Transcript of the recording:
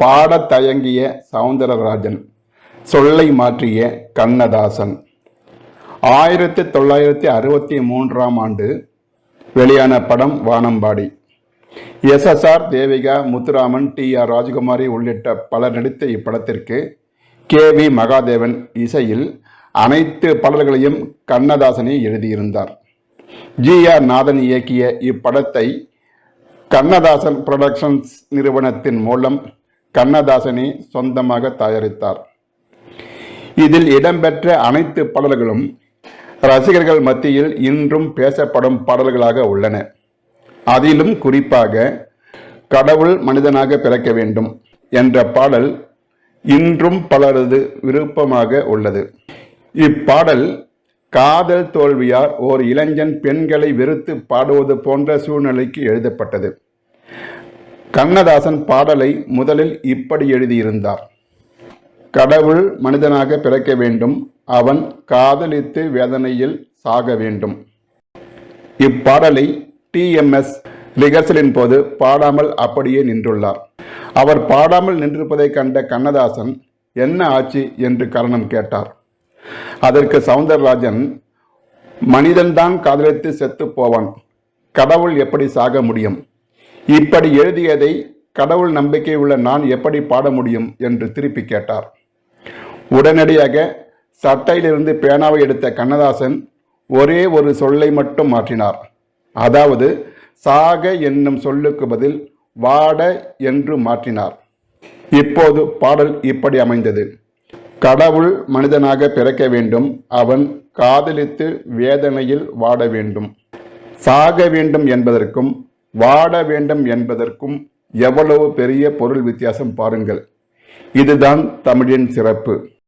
பாடத் தயங்கிய சவுந்தரராஜன் சொல்லை மாற்றிய கண்ணதாசன். ஆயிரத்தி தொள்ளாயிரத்தி அறுபத்தி மூன்றாம் ஆண்டு வெளியான படம் Vanambadi. SSR Devika Muthuraman T R Rajakumari உள்ளிட்ட பலர் நடித்த இப்படத்திற்கு கே வி மகாதேவன் இசையில் அனைத்து பாடல்களையும் கண்ணதாசனே எழுதியிருந்தார். ஜி ஆர் நாதன் இயக்கிய இப்படத்தை கண்ணதாசன் புரொடக்ஷன்ஸ் நிறுவனத்தின் மூலம் கண்ணதாசனே சொந்தமாக தயாரித்தார். இதில் இடம்பெற்ற அனைத்து பாடல்களும் ரசிகர்கள் மத்தியில் இன்றும் பேசப்படும் பாடல்களாக உள்ளன. அதிலும் குறிப்பாக கடவுள் மனிதனாக பிறக்க வேண்டும் என்ற பாடல் இன்றும் பலரது விருப்பமாக உள்ளது. இப்பாடல் காதல் தோல்வியார் ஓர் இளைஞன் பெண்களை வெறுத்து பாடுவது போன்ற சூழ்நிலைக்கு எழுதப்பட்டது. கண்ணதாசன் பாடலை முதலில் இப்படி எழுதியிருந்தார். கடவுள் மனிதனாக பிறக்க வேண்டும். அவன் காதலித்து வேதனையில் சாக வேண்டும். இப்பாடலை டிஎம்எஸ் ரிகர்சலின் போது பாடாமல் அப்படியே நின்றுள்ளார். அவர் பாடாமல் நின்றிருப்பதை கண்ட கண்ணதாசன் என்ன ஆச்சு? என்று காரணம் கேட்டார். அதற்கு சவுந்தரராஜன் மனிதன்தான் காதலித்து செத்து போவான். கடவுள் எப்படி சாக முடியும்? இப்படி எழுதியதை கடவுள் நம்பிக்கை உள்ள நான் எப்படி பாட முடியும் என்று திருப்பி கேட்டார். உடனடியாக சட்டையிலிருந்து பேனாவை எடுத்த கண்ணதாசன் ஒரே ஒரு சொல்லை மட்டும் மாற்றினார். அதாவது சாக என்னும் சொல்லுக்கு பதில் வாட என்று மாற்றினார். இப்போது பாடல் இப்படி அமைந்தது. கடவுள் மனிதனாக பிறக்க வேண்டும் அவன் காதலித்து வேதனையில் வாட வேண்டும். சாக வேண்டும் என்பதற்கும் வாட வேண்டும் என்பதற்கும் எவ்வளவு பெரிய பொருள் வித்தியாசம் பாருங்கள். இதுதான் தமிழின் சிறப்பு.